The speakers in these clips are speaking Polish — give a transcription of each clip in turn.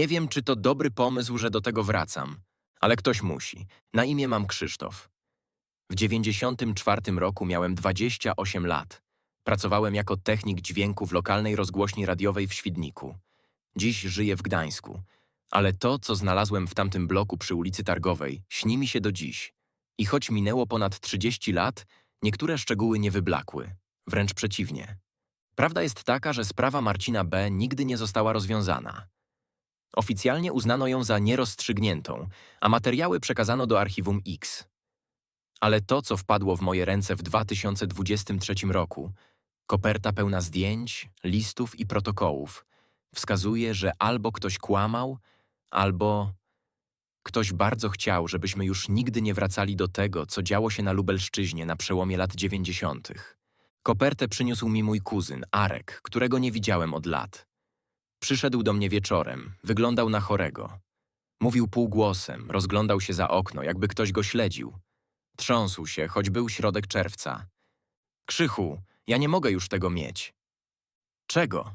Nie wiem, czy to dobry pomysł, że do tego wracam, ale ktoś musi. Na imię mam Krzysztof. W 94 roku miałem 28 lat. Pracowałem jako technik dźwięku w lokalnej rozgłośni radiowej w Świdniku. Dziś żyję w Gdańsku, ale to, co znalazłem w tamtym bloku przy ulicy Targowej, śni mi się do dziś. I choć minęło ponad 30 lat, niektóre szczegóły nie wyblakły. Wręcz przeciwnie. Prawda jest taka, że sprawa Marcina B. nigdy nie została rozwiązana. Oficjalnie uznano ją za nierozstrzygniętą, a materiały przekazano do archiwum X. Ale to, co wpadło w moje ręce w 2023 roku, koperta pełna zdjęć, listów i protokołów, wskazuje, że albo ktoś kłamał, albo ktoś bardzo chciał, żebyśmy już nigdy nie wracali do tego, co działo się na Lubelszczyźnie na przełomie lat 90. Kopertę przyniósł mi mój kuzyn, Arek, którego nie widziałem od lat. Przyszedł do mnie wieczorem, wyglądał na chorego. Mówił półgłosem, rozglądał się za okno, jakby ktoś go śledził. Trząsł się, choć był środek czerwca. Krzychu, ja nie mogę już tego mieć. Czego?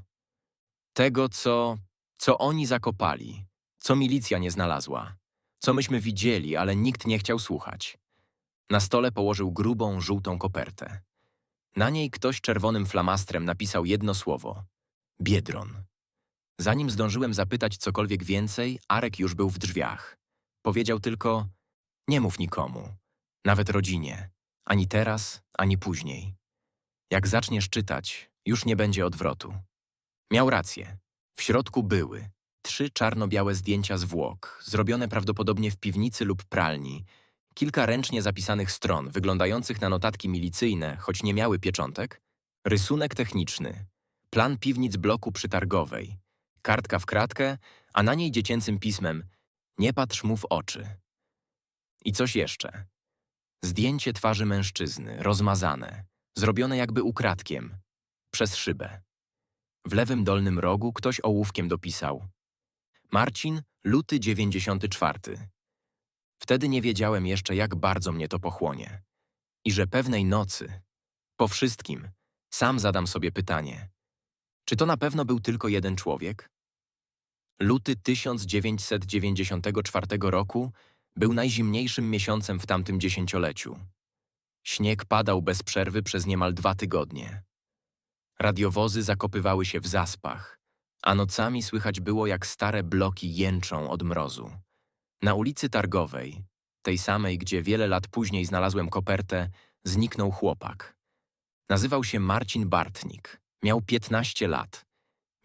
Tego, co... co oni zakopali, co milicja nie znalazła, co myśmy widzieli, ale nikt nie chciał słuchać. Na stole położył grubą, żółtą kopertę. Na niej ktoś czerwonym flamastrem napisał jedno słowo – Biedron. Zanim zdążyłem zapytać cokolwiek więcej, Arek już był w drzwiach. Powiedział tylko – nie mów nikomu, nawet rodzinie, ani teraz, ani później. Jak zaczniesz czytać, już nie będzie odwrotu. Miał rację. W środku były trzy czarno-białe zdjęcia zwłok, zrobione prawdopodobnie w piwnicy lub pralni, kilka ręcznie zapisanych stron, wyglądających na notatki milicyjne, choć nie miały pieczątek, rysunek techniczny, plan piwnic bloku przytargowej, kartka w kratkę, a na niej dziecięcym pismem Nie patrz mu w oczy. I coś jeszcze. Zdjęcie twarzy mężczyzny, rozmazane, zrobione jakby ukradkiem, przez szybę. W lewym dolnym rogu ktoś ołówkiem dopisał Marcin, luty 94. Wtedy nie wiedziałem jeszcze, jak bardzo mnie to pochłonie. I że pewnej nocy, po wszystkim, sam zadam sobie pytanie. Czy to na pewno był tylko jeden człowiek? Luty 1994 roku był najzimniejszym miesiącem w tamtym dziesięcioleciu. Śnieg padał bez przerwy przez niemal dwa tygodnie. Radiowozy zakopywały się w zaspach, a nocami słychać było, jak stare bloki jęczą od mrozu. Na ulicy Targowej, tej samej, gdzie wiele lat później znalazłem kopertę, zniknął chłopak. Nazywał się Marcin Bartnik. Miał 15 lat.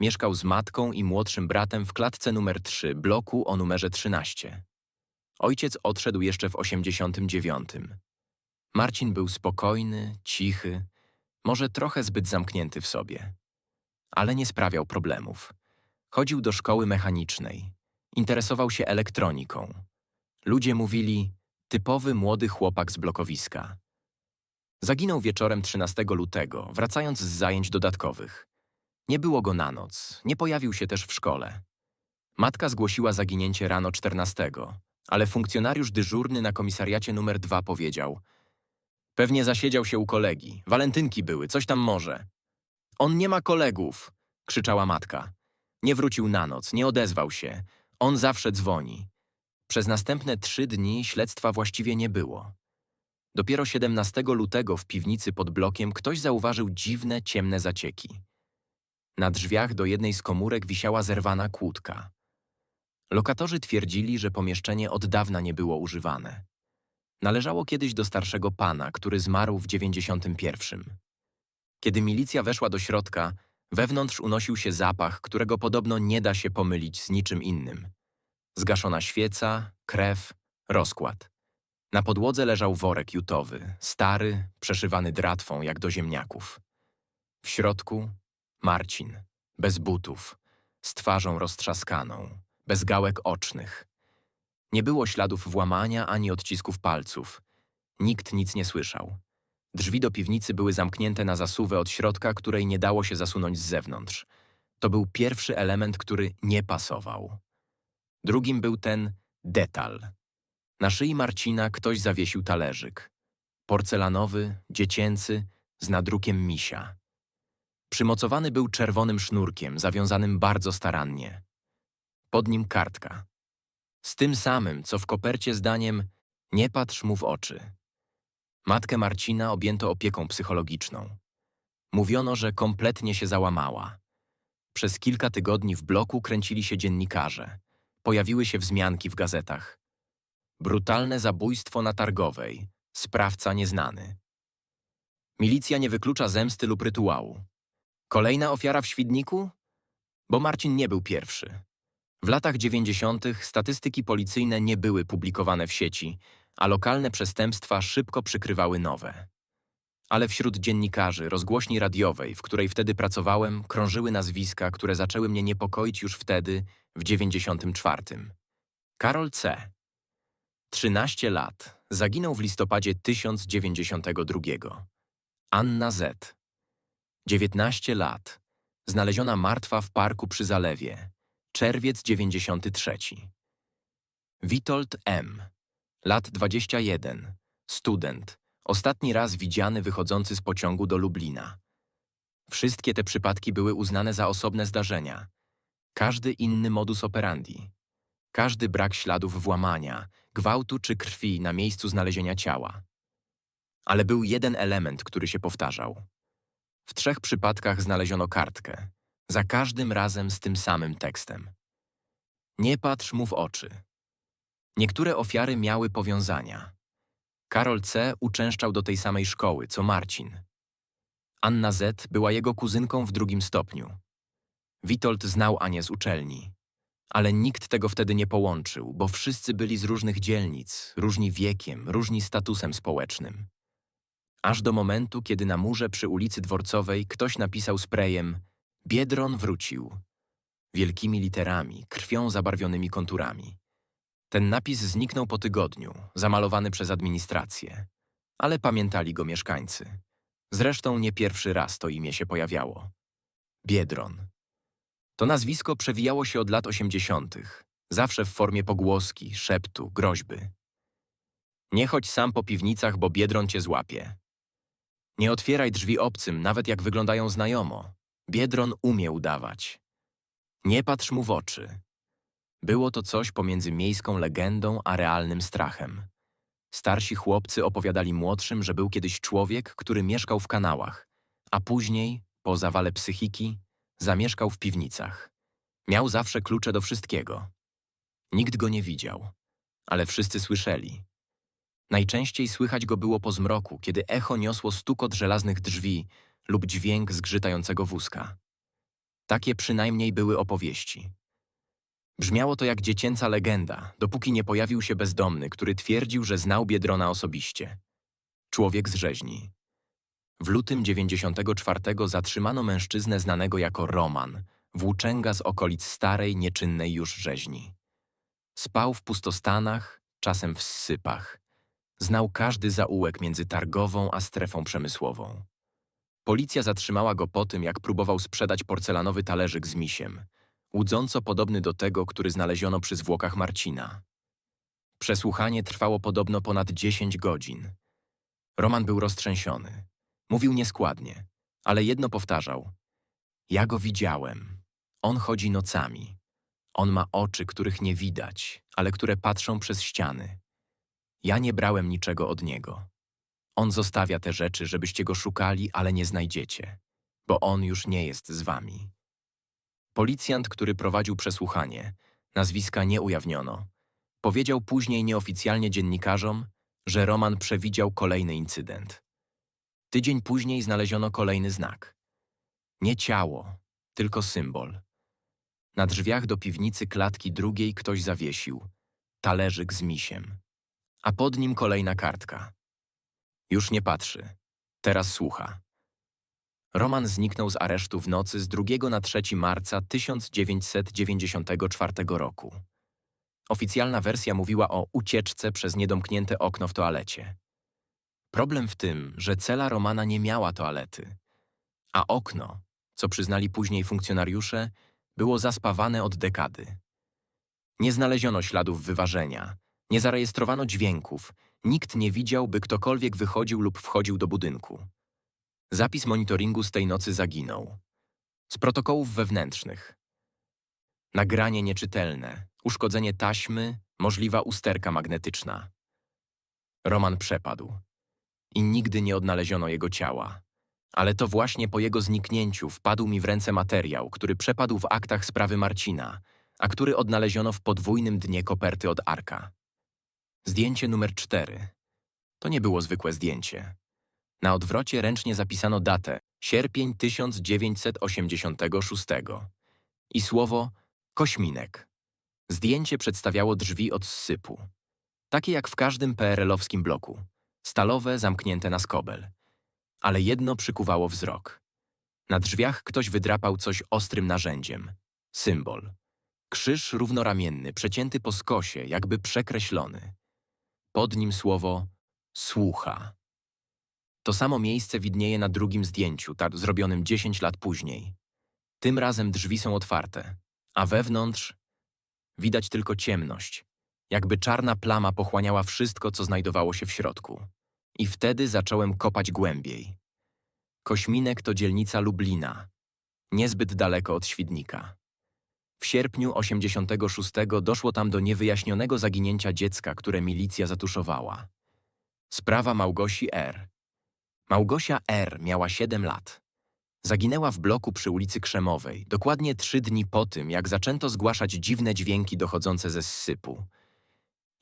Mieszkał z matką i młodszym bratem w klatce numer 3 bloku o numerze 13. Ojciec odszedł jeszcze w 89. Marcin był spokojny, cichy, może trochę zbyt zamknięty w sobie. Ale nie sprawiał problemów. Chodził do szkoły mechanicznej. Interesował się elektroniką. Ludzie mówili, typowy młody chłopak z blokowiska. Zaginął wieczorem 13 lutego, wracając z zajęć dodatkowych. Nie było go na noc, nie pojawił się też w szkole. Matka zgłosiła zaginięcie rano 14, ale funkcjonariusz dyżurny na komisariacie numer 2 powiedział Pewnie zasiedział się u kolegi, walentynki były, coś tam może. On nie ma kolegów, krzyczała matka. Nie wrócił na noc, nie odezwał się. On zawsze dzwoni. Przez następne trzy dni śledztwa właściwie nie było. Dopiero 17 lutego w piwnicy pod blokiem ktoś zauważył dziwne, ciemne zacieki. Na drzwiach do jednej z komórek wisiała zerwana kłódka. Lokatorzy twierdzili, że pomieszczenie od dawna nie było używane. Należało kiedyś do starszego pana, który zmarł w 91. Kiedy milicja weszła do środka, wewnątrz unosił się zapach, którego podobno nie da się pomylić z niczym innym. Zgaszona świeca, krew, rozkład. Na podłodze leżał worek jutowy, stary, przeszywany dratwą jak do ziemniaków. W środku Marcin, bez butów, z twarzą roztrzaskaną, bez gałek ocznych. Nie było śladów włamania ani odcisków palców. Nikt nic nie słyszał. Drzwi do piwnicy były zamknięte na zasuwę od środka, której nie dało się zasunąć z zewnątrz. To był pierwszy element, który nie pasował. Drugim był ten detal. Na szyi Marcina ktoś zawiesił talerzyk. Porcelanowy, dziecięcy, z nadrukiem misia. Przymocowany był czerwonym sznurkiem, zawiązanym bardzo starannie. Pod nim kartka. Z tym samym, co w kopercie zdaniem nie patrz mu w oczy. Matkę Marcina objęto opieką psychologiczną. Mówiono, że kompletnie się załamała. Przez kilka tygodni w bloku kręcili się dziennikarze. Pojawiły się wzmianki w gazetach. Brutalne zabójstwo na Targowej. Sprawca nieznany. Milicja nie wyklucza zemsty lub rytuału. Kolejna ofiara w Świdniku? Bo Marcin nie był pierwszy. W latach 90. statystyki policyjne nie były publikowane w sieci, a lokalne przestępstwa szybko przykrywały nowe. Ale wśród dziennikarzy rozgłośni radiowej, w której wtedy pracowałem, krążyły nazwiska, które zaczęły mnie niepokoić już wtedy, w 94. Karol C. 13 lat. Zaginął w listopadzie 1092. Anna Z. 19 lat. Znaleziona martwa w parku przy zalewie. Czerwiec 93. Witold M. Lat 21. Student. Ostatni raz widziany wychodzący z pociągu do Lublina. Wszystkie te przypadki były uznane za osobne zdarzenia. Każdy inny modus operandi. Każdy brak śladów włamania, gwałtu czy krwi na miejscu znalezienia ciała. Ale był jeden element, który się powtarzał. W trzech przypadkach znaleziono kartkę, za każdym razem z tym samym tekstem. Nie patrz mu w oczy. Niektóre ofiary miały powiązania. Karol C. uczęszczał do tej samej szkoły, co Marcin. Anna Z. była jego kuzynką w drugim stopniu. Witold znał Anię z uczelni. Ale nikt tego wtedy nie połączył, bo wszyscy byli z różnych dzielnic, różni wiekiem, różni statusem społecznym. Aż do momentu, kiedy na murze przy ulicy Dworcowej ktoś napisał sprayem Biedron wrócił. Wielkimi literami, krwią zabarwionymi konturami. Ten napis zniknął po tygodniu, zamalowany przez administrację. Ale pamiętali go mieszkańcy. Zresztą nie pierwszy raz to imię się pojawiało. Biedron. To nazwisko przewijało się od lat osiemdziesiątych, zawsze w formie pogłoski, szeptu, groźby. Nie chodź sam po piwnicach, bo Biedron cię złapie. Nie otwieraj drzwi obcym, nawet jak wyglądają znajomo. Biedron umie udawać. Nie patrz mu w oczy. Było to coś pomiędzy miejską legendą a realnym strachem. Starsi chłopcy opowiadali młodszym, że był kiedyś człowiek, który mieszkał w kanałach, a później, po zawale psychiki, zamieszkał w piwnicach. Miał zawsze klucze do wszystkiego. Nikt go nie widział, ale wszyscy słyszeli. Najczęściej słychać go było po zmroku, kiedy echo niosło stukot żelaznych drzwi lub dźwięk zgrzytającego wózka. Takie przynajmniej były opowieści. Brzmiało to jak dziecięca legenda, dopóki nie pojawił się bezdomny, który twierdził, że znał Biedrona osobiście. Człowiek z rzeźni. W lutym 94 zatrzymano mężczyznę znanego jako Roman, włóczęga z okolic starej, nieczynnej już rzeźni. Spał w pustostanach, czasem w sypach. Znał każdy zaułek między targową a strefą przemysłową. Policja zatrzymała go po tym, jak próbował sprzedać porcelanowy talerzyk z misiem, łudząco podobny do tego, który znaleziono przy zwłokach Marcina. Przesłuchanie trwało podobno ponad 10 godzin. Roman był roztrzęsiony. Mówił nieskładnie, ale jedno powtarzał. Ja go widziałem. On chodzi nocami. On ma oczy, których nie widać, ale które patrzą przez ściany. Ja nie brałem niczego od niego. On zostawia te rzeczy, żebyście go szukali, ale nie znajdziecie, bo on już nie jest z wami. Policjant, który prowadził przesłuchanie, nazwiska nie ujawniono, powiedział później nieoficjalnie dziennikarzom, że Roman przewidział kolejny incydent. Tydzień później znaleziono kolejny znak. Nie ciało, tylko symbol. Na drzwiach do piwnicy klatki drugiej ktoś zawiesił talerzyk z misiem, a pod nim kolejna kartka. Już nie patrzy, teraz słucha. Roman zniknął z aresztu w nocy z 2 na 3 marca 1994 roku. Oficjalna wersja mówiła o ucieczce przez niedomknięte okno w toalecie. Problem w tym, że cela Romana nie miała toalety, a okno, co przyznali później funkcjonariusze, było zaspawane od dekady. Nie znaleziono śladów wyważenia, nie zarejestrowano dźwięków, nikt nie widział, by ktokolwiek wychodził lub wchodził do budynku. Zapis monitoringu z tej nocy zaginął. Z protokołów wewnętrznych. Nagranie nieczytelne, uszkodzenie taśmy, możliwa usterka magnetyczna. Roman przepadł i nigdy nie odnaleziono jego ciała. Ale to właśnie po jego zniknięciu wpadł mi w ręce materiał, który przepadł w aktach sprawy Marcina, a który odnaleziono w podwójnym dnie koperty od Arka. Zdjęcie numer cztery. To nie było zwykłe zdjęcie. Na odwrocie ręcznie zapisano datę sierpień 1986 i słowo kośminek. Zdjęcie przedstawiało drzwi od zsypu. Takie jak w każdym PRL-owskim bloku. Stalowe, zamknięte na skobel. Ale jedno przykuwało wzrok. Na drzwiach ktoś wydrapał coś ostrym narzędziem. Symbol. Krzyż równoramienny, przecięty po skosie, jakby przekreślony. Pod nim słowo słucha. To samo miejsce widnieje na drugim zdjęciu, tak zrobionym 10 lat później. Tym razem drzwi są otwarte, a wewnątrz widać tylko ciemność, jakby czarna plama pochłaniała wszystko, co znajdowało się w środku. I wtedy zacząłem kopać głębiej. Kośminek to dzielnica Lublina, niezbyt daleko od Świdnika. W sierpniu 86 doszło tam do niewyjaśnionego zaginięcia dziecka, które milicja zatuszowała. Sprawa Małgosi R. Małgosia R. miała 7 lat. Zaginęła w bloku przy ulicy Krzemowej, dokładnie trzy dni po tym, jak zaczęto zgłaszać dziwne dźwięki dochodzące ze zsypu.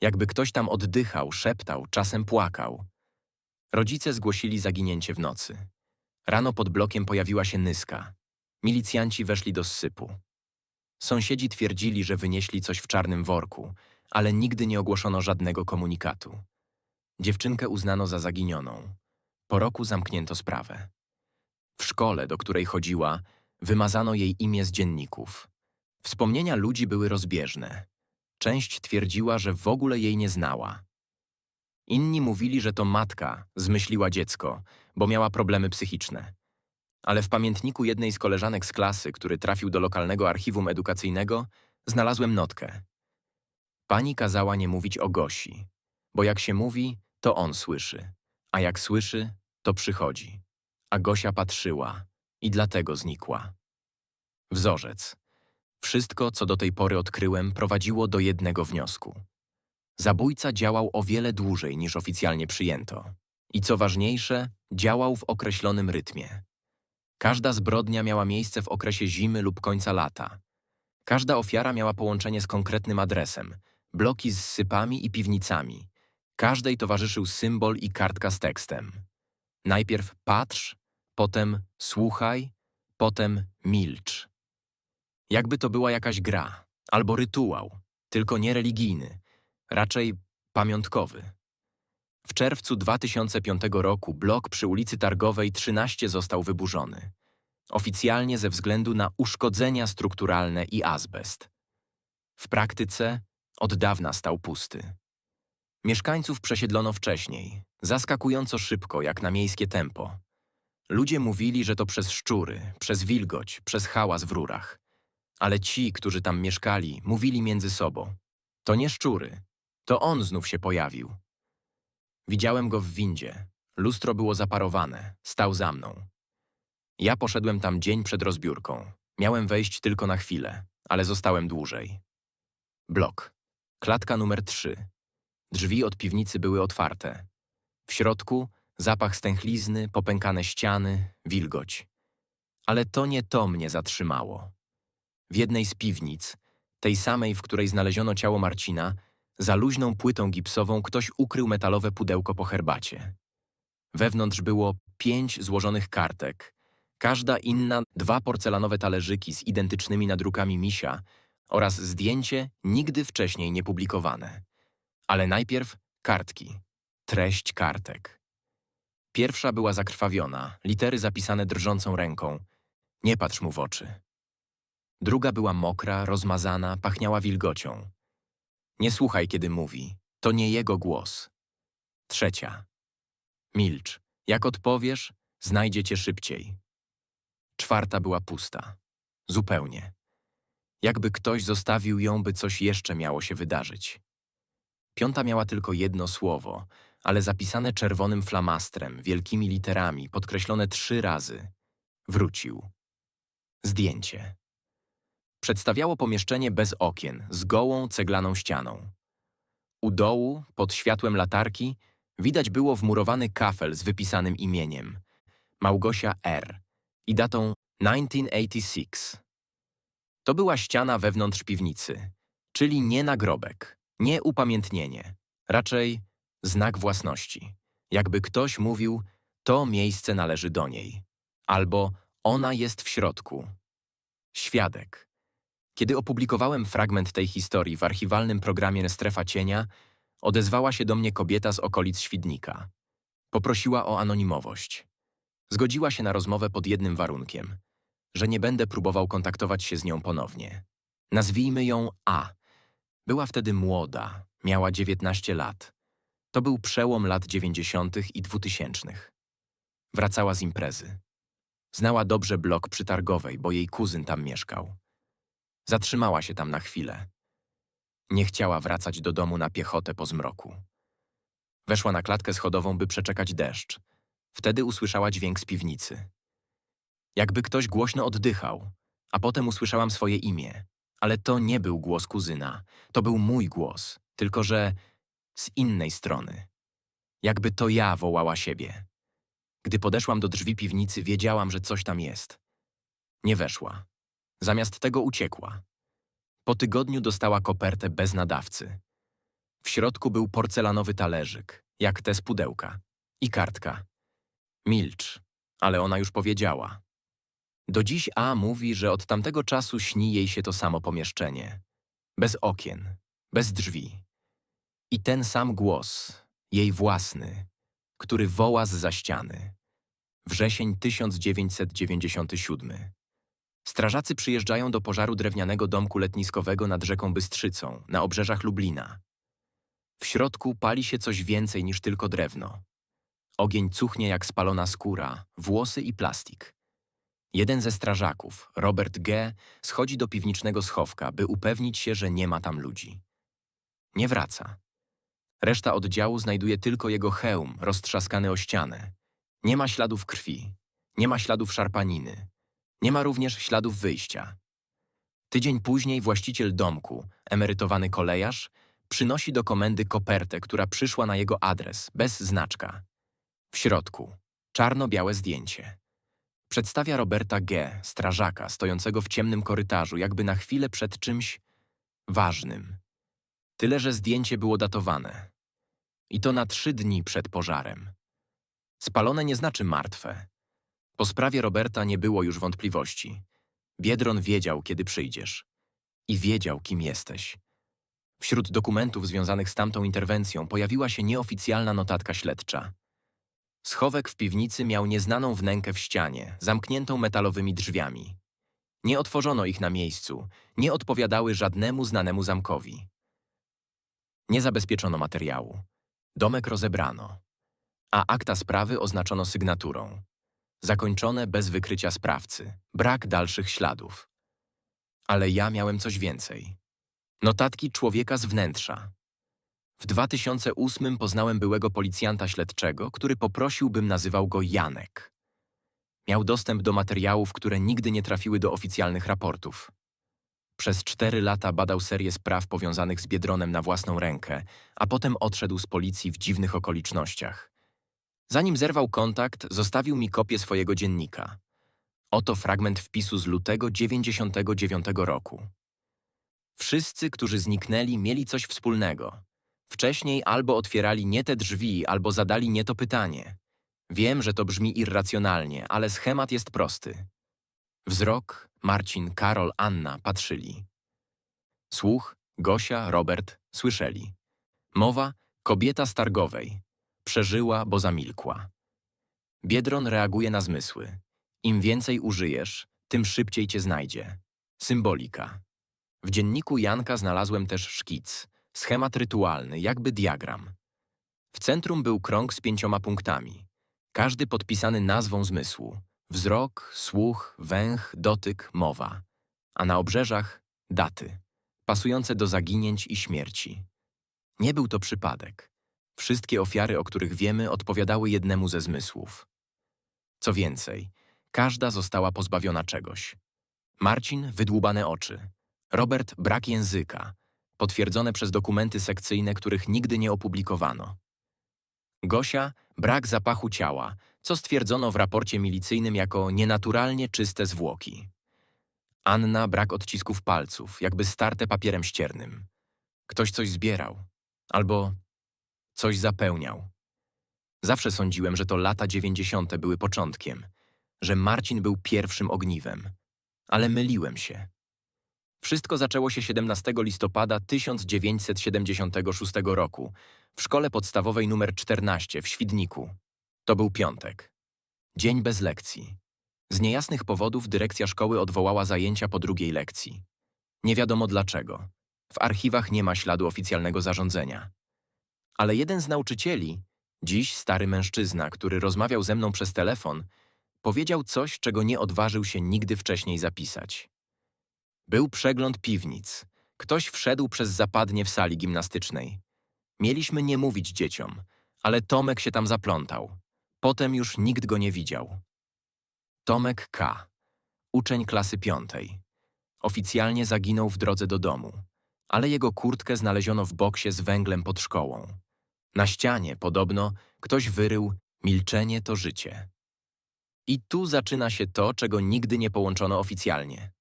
Jakby ktoś tam oddychał, szeptał, czasem płakał. Rodzice zgłosili zaginięcie w nocy. Rano pod blokiem pojawiła się nyska. Milicjanci weszli do zsypu. Sąsiedzi twierdzili, że wynieśli coś w czarnym worku, ale nigdy nie ogłoszono żadnego komunikatu. Dziewczynkę uznano za zaginioną. Po roku zamknięto sprawę. W szkole, do której chodziła, wymazano jej imię z dzienników. Wspomnienia ludzi były rozbieżne. Część twierdziła, że w ogóle jej nie znała. Inni mówili, że to matka zmyśliła dziecko, bo miała problemy psychiczne. Ale w pamiętniku jednej z koleżanek z klasy, który trafił do lokalnego archiwum edukacyjnego, znalazłem notkę. Pani kazała nie mówić o Gosi, bo jak się mówi, to on słyszy, a jak słyszy, to przychodzi. A Gosia patrzyła i dlatego znikła. Wzorzec. Wszystko, co do tej pory odkryłem, prowadziło do jednego wniosku. Zabójca działał o wiele dłużej niż oficjalnie przyjęto. I co ważniejsze, działał w określonym rytmie. Każda zbrodnia miała miejsce w okresie zimy lub końca lata. Każda ofiara miała połączenie z konkretnym adresem, bloki z sypami i piwnicami. Każdej towarzyszył symbol i kartka z tekstem. Najpierw patrz, potem słuchaj, potem milcz. Jakby to była jakaś gra albo rytuał, tylko nie religijny, raczej pamiątkowy. W czerwcu 2005 roku blok przy ulicy Targowej 13 został wyburzony. Oficjalnie ze względu na uszkodzenia strukturalne i azbest. W praktyce od dawna stał pusty. Mieszkańców przesiedlono wcześniej, zaskakująco szybko jak na miejskie tempo. Ludzie mówili, że to przez szczury, przez wilgoć, przez hałas w rurach. Ale ci, którzy tam mieszkali, mówili między sobą. To nie szczury, to on znów się pojawił. Widziałem go w windzie. Lustro było zaparowane, stał za mną. Ja poszedłem tam dzień przed rozbiórką. Miałem wejść tylko na chwilę, ale zostałem dłużej. Blok. Klatka numer trzy. Drzwi od piwnicy były otwarte. W środku zapach stęchlizny, popękane ściany, wilgoć. Ale to nie to mnie zatrzymało. W jednej z piwnic, tej samej, w której znaleziono ciało Marcina, za luźną płytą gipsową ktoś ukrył metalowe pudełko po herbacie. Wewnątrz było pięć złożonych kartek, każda inna dwa porcelanowe talerzyki z identycznymi nadrukami misia oraz zdjęcie nigdy wcześniej niepublikowane. Ale najpierw kartki, treść kartek. Pierwsza była zakrwawiona, litery zapisane drżącą ręką. Nie patrz mu w oczy. Druga była mokra, rozmazana, pachniała wilgocią. Nie słuchaj, kiedy mówi. To nie jego głos. Trzecia. Milcz. Jak odpowiesz, znajdzie cię szybciej. Czwarta była pusta. Zupełnie. Jakby ktoś zostawił ją, by coś jeszcze miało się wydarzyć. Piąta miała tylko jedno słowo, ale zapisane czerwonym flamastrem, wielkimi literami, podkreślone trzy razy. Wrócił. Zdjęcie. Przedstawiało pomieszczenie bez okien, z gołą ceglaną ścianą. U dołu, pod światłem latarki, widać było wmurowany kafel z wypisanym imieniem Małgosia R. i datą 1986. To była ściana wewnątrz piwnicy, czyli nie nagrobek, nie upamiętnienie, raczej znak własności. Jakby ktoś mówił, to miejsce należy do niej, albo ona jest w środku. Świadek. Kiedy opublikowałem fragment tej historii w archiwalnym programie Strefa Cienia, odezwała się do mnie kobieta z okolic Świdnika. Poprosiła o anonimowość. Zgodziła się na rozmowę pod jednym warunkiem, że nie będę próbował kontaktować się z nią ponownie. Nazwijmy ją A. Była wtedy młoda, miała 19 lat. To był przełom lat 90. i 2000. Wracała z imprezy. Znała dobrze blok przy Targowej, bo jej kuzyn tam mieszkał. Zatrzymała się tam na chwilę. Nie chciała wracać do domu na piechotę po zmroku. Weszła na klatkę schodową, by przeczekać deszcz. Wtedy usłyszała dźwięk z piwnicy. Jakby ktoś głośno oddychał, a potem usłyszałam swoje imię. Ale to nie był głos kuzyna, to był mój głos, tylko że z innej strony. Jakby to ja wołała siebie. Gdy podeszłam do drzwi piwnicy, wiedziałam, że coś tam jest. Nie weszła. Zamiast tego uciekła. Po tygodniu dostała kopertę bez nadawcy. W środku był porcelanowy talerzyk, jak te z pudełka, i kartka. Milcz, ale ona już powiedziała. Do dziś A mówi, że od tamtego czasu śni jej się to samo pomieszczenie. Bez okien, bez drzwi. I ten sam głos, jej własny, który woła z za ściany. Wrzesień 1997. Strażacy przyjeżdżają do pożaru drewnianego domku letniskowego nad rzeką Bystrzycą, na obrzeżach Lublina. W środku pali się coś więcej niż tylko drewno. Ogień cuchnie jak spalona skóra, włosy i plastik. Jeden ze strażaków, Robert G., schodzi do piwnicznego schowka, by upewnić się, że nie ma tam ludzi. Nie wraca. Reszta oddziału znajduje tylko jego hełm, roztrzaskany o ścianę. Nie ma śladów krwi, nie ma śladów szarpaniny, nie ma również śladów wyjścia. Tydzień później właściciel domku, emerytowany kolejarz, przynosi do komendy kopertę, która przyszła na jego adres, bez znaczka. W środku czarno-białe zdjęcie. Przedstawia Roberta G., strażaka, stojącego w ciemnym korytarzu, jakby na chwilę przed czymś ważnym. Tyle, że zdjęcie było datowane. I to na trzy dni przed pożarem. Spalone nie znaczy martwe. Po sprawie Roberta nie było już wątpliwości. Biedron wiedział, kiedy przyjdziesz. I wiedział, kim jesteś. Wśród dokumentów związanych z tamtą interwencją pojawiła się nieoficjalna notatka śledcza. Schowek w piwnicy miał nieznaną wnękę w ścianie, zamkniętą metalowymi drzwiami. Nie otworzono ich na miejscu, nie odpowiadały żadnemu znanemu zamkowi. Nie zabezpieczono materiału. Domek rozebrano, a akta sprawy oznaczono sygnaturą. Zakończone bez wykrycia sprawcy, brak dalszych śladów. Ale ja miałem coś więcej. Notatki człowieka z wnętrza. W 2008 poznałem byłego policjanta śledczego, który poprosił, bym nazywał go Janek. Miał dostęp do materiałów, które nigdy nie trafiły do oficjalnych raportów. Przez cztery lata badał serię spraw powiązanych z Biedronem na własną rękę, a potem odszedł z policji w dziwnych okolicznościach. Zanim zerwał kontakt, zostawił mi kopię swojego dziennika. Oto fragment wpisu z lutego 99 roku. Wszyscy, którzy zniknęli, mieli coś wspólnego. Wcześniej albo otwierali nie te drzwi, albo zadali nie to pytanie. Wiem, że to brzmi irracjonalnie, ale schemat jest prosty. Wzrok, Marcin, Karol, Anna patrzyli. Słuch, Gosia, Robert słyszeli. Mowa, kobieta z targowej. Przeżyła, bo zamilkła. Biedron reaguje na zmysły. Im więcej użyjesz, tym szybciej cię znajdzie. Symbolika. W dzienniku Janka znalazłem też szkic, schemat rytualny, jakby diagram. W centrum był krąg z pięcioma punktami, każdy podpisany nazwą zmysłu. Wzrok, słuch, węch, dotyk, mowa. A na obrzeżach daty, pasujące do zaginięć i śmierci. Nie był to przypadek. Wszystkie ofiary, o których wiemy, odpowiadały jednemu ze zmysłów. Co więcej, każda została pozbawiona czegoś. Marcin wydłubane oczy. Robert brak języka, potwierdzone przez dokumenty sekcyjne, których nigdy nie opublikowano. Gosia brak zapachu ciała, co stwierdzono w raporcie milicyjnym jako nienaturalnie czyste zwłoki. Anna brak odcisków palców, jakby starte papierem ściernym. Ktoś coś zbierał. Albo coś zapełniał. Zawsze sądziłem, że to lata dziewięćdziesiąte były początkiem, że Marcin był pierwszym ogniwem. Ale myliłem się. Wszystko zaczęło się 17 listopada 1976 roku w szkole podstawowej nr 14 w Świdniku. To był piątek. Dzień bez lekcji. Z niejasnych powodów dyrekcja szkoły odwołała zajęcia po drugiej lekcji. Nie wiadomo dlaczego. W archiwach nie ma śladu oficjalnego zarządzenia. Ale jeden z nauczycieli, dziś stary mężczyzna, który rozmawiał ze mną przez telefon, powiedział coś, czego nie odważył się nigdy wcześniej zapisać. Był przegląd piwnic. Ktoś wszedł przez zapadnie w sali gimnastycznej. Mieliśmy nie mówić dzieciom, ale Tomek się tam zaplątał. Potem już nikt go nie widział. Tomek K., uczeń klasy piątej. Oficjalnie zaginął w drodze do domu, ale jego kurtkę znaleziono w boksie z węglem pod szkołą. Na ścianie, podobno, ktoś wyrył milczenie to życie. I tu zaczyna się to, czego nigdy nie połączono oficjalnie.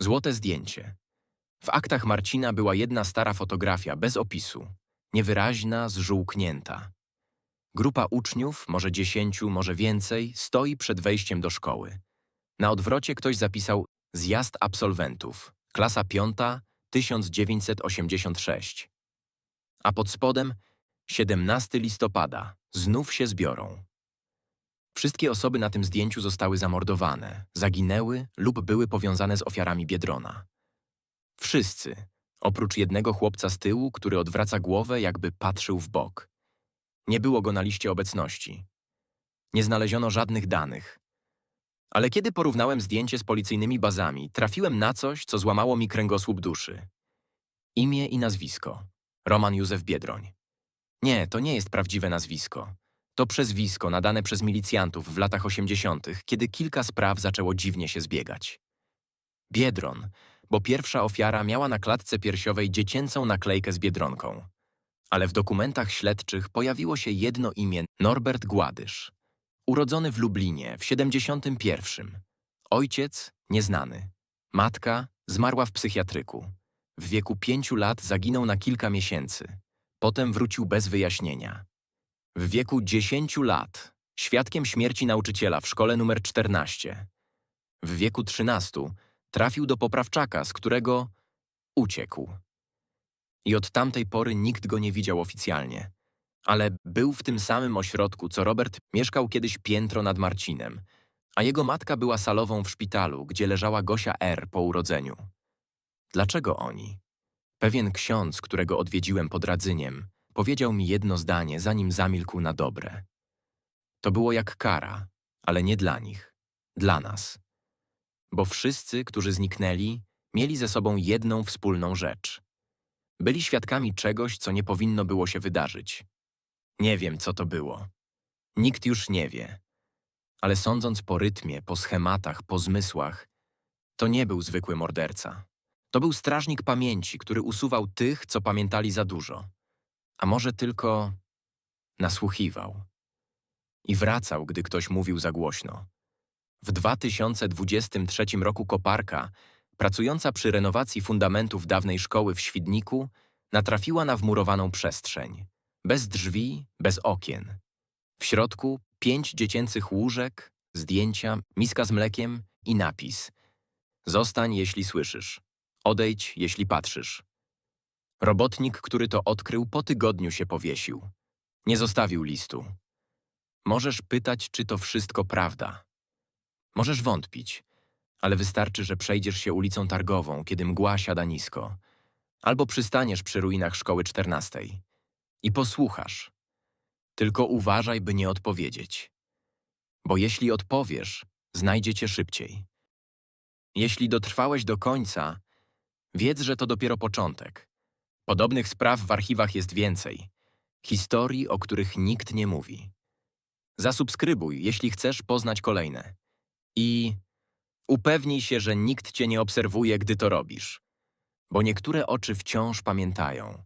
Złote zdjęcie. W aktach Marcina była jedna stara fotografia bez opisu, niewyraźna, zżółknięta. Grupa uczniów, może dziesięciu, może więcej, stoi przed wejściem do szkoły. Na odwrocie ktoś zapisał zjazd absolwentów, klasa piąta, 1986. A pod spodem 17 listopada, znów się zbiorą. Wszystkie osoby na tym zdjęciu zostały zamordowane, zaginęły lub były powiązane z ofiarami Biedrona. Wszyscy, oprócz jednego chłopca z tyłu, który odwraca głowę, jakby patrzył w bok. Nie było go na liście obecności. Nie znaleziono żadnych danych. Ale kiedy porównałem zdjęcie z policyjnymi bazami, trafiłem na coś, co złamało mi kręgosłup duszy. Imię i nazwisko. Roman Józef Biedroń. Nie, to nie jest prawdziwe nazwisko. To przezwisko nadane przez milicjantów w latach 80., kiedy kilka spraw zaczęło dziwnie się zbiegać. Biedron, bo pierwsza ofiara miała na klatce piersiowej dziecięcą naklejkę z biedronką. Ale w dokumentach śledczych pojawiło się jedno imię Norbert Gładysz. Urodzony w Lublinie w 71. Ojciec nieznany. Matka zmarła w psychiatryku. W wieku pięciu lat zaginął na kilka miesięcy. Potem wrócił bez wyjaśnienia. W wieku 10 lat, świadkiem śmierci nauczyciela w szkole numer 14. W wieku 13 trafił do poprawczaka, z którego uciekł. I od tamtej pory nikt go nie widział oficjalnie. Ale był w tym samym ośrodku, co Robert mieszkał kiedyś piętro nad Marcinem, a jego matka była salową w szpitalu, gdzie leżała Gosia R. po urodzeniu. Dlaczego oni? Pewien ksiądz, którego odwiedziłem pod Radzyniem, powiedział mi jedno zdanie, zanim zamilkł na dobre. To było jak kara, ale nie dla nich, dla nas. Bo wszyscy, którzy zniknęli, mieli ze sobą jedną wspólną rzecz. Byli świadkami czegoś, co nie powinno było się wydarzyć. Nie wiem, co to było. Nikt już nie wie. Ale sądząc po rytmie, po schematach, po zmysłach, to nie był zwykły morderca. To był strażnik pamięci, który usuwał tych, co pamiętali za dużo a może tylko nasłuchiwał. I wracał, gdy ktoś mówił za głośno. W 2023 roku koparka, pracująca przy renowacji fundamentów dawnej szkoły w Świdniku, natrafiła na wmurowaną przestrzeń. Bez drzwi, bez okien. W środku pięć dziecięcych łóżek, zdjęcia, miska z mlekiem i napis. Zostań, jeśli słyszysz. Odejdź, jeśli patrzysz. Robotnik, który to odkrył, po tygodniu się powiesił. Nie zostawił listu. Możesz pytać, czy to wszystko prawda. Możesz wątpić, ale wystarczy, że przejdziesz się ulicą Targową, kiedy mgła siada nisko, albo przystaniesz przy ruinach szkoły czternastej i posłuchasz. Tylko uważaj, by nie odpowiedzieć. Bo jeśli odpowiesz, znajdzie cię szybciej. Jeśli dotrwałeś do końca, wiedz, że to dopiero początek. Podobnych spraw w archiwach jest więcej. Historii, o których nikt nie mówi. Zasubskrybuj, jeśli chcesz poznać kolejne. I Upewnij się, że nikt cię nie obserwuje, gdy to robisz. Bo niektóre oczy wciąż pamiętają.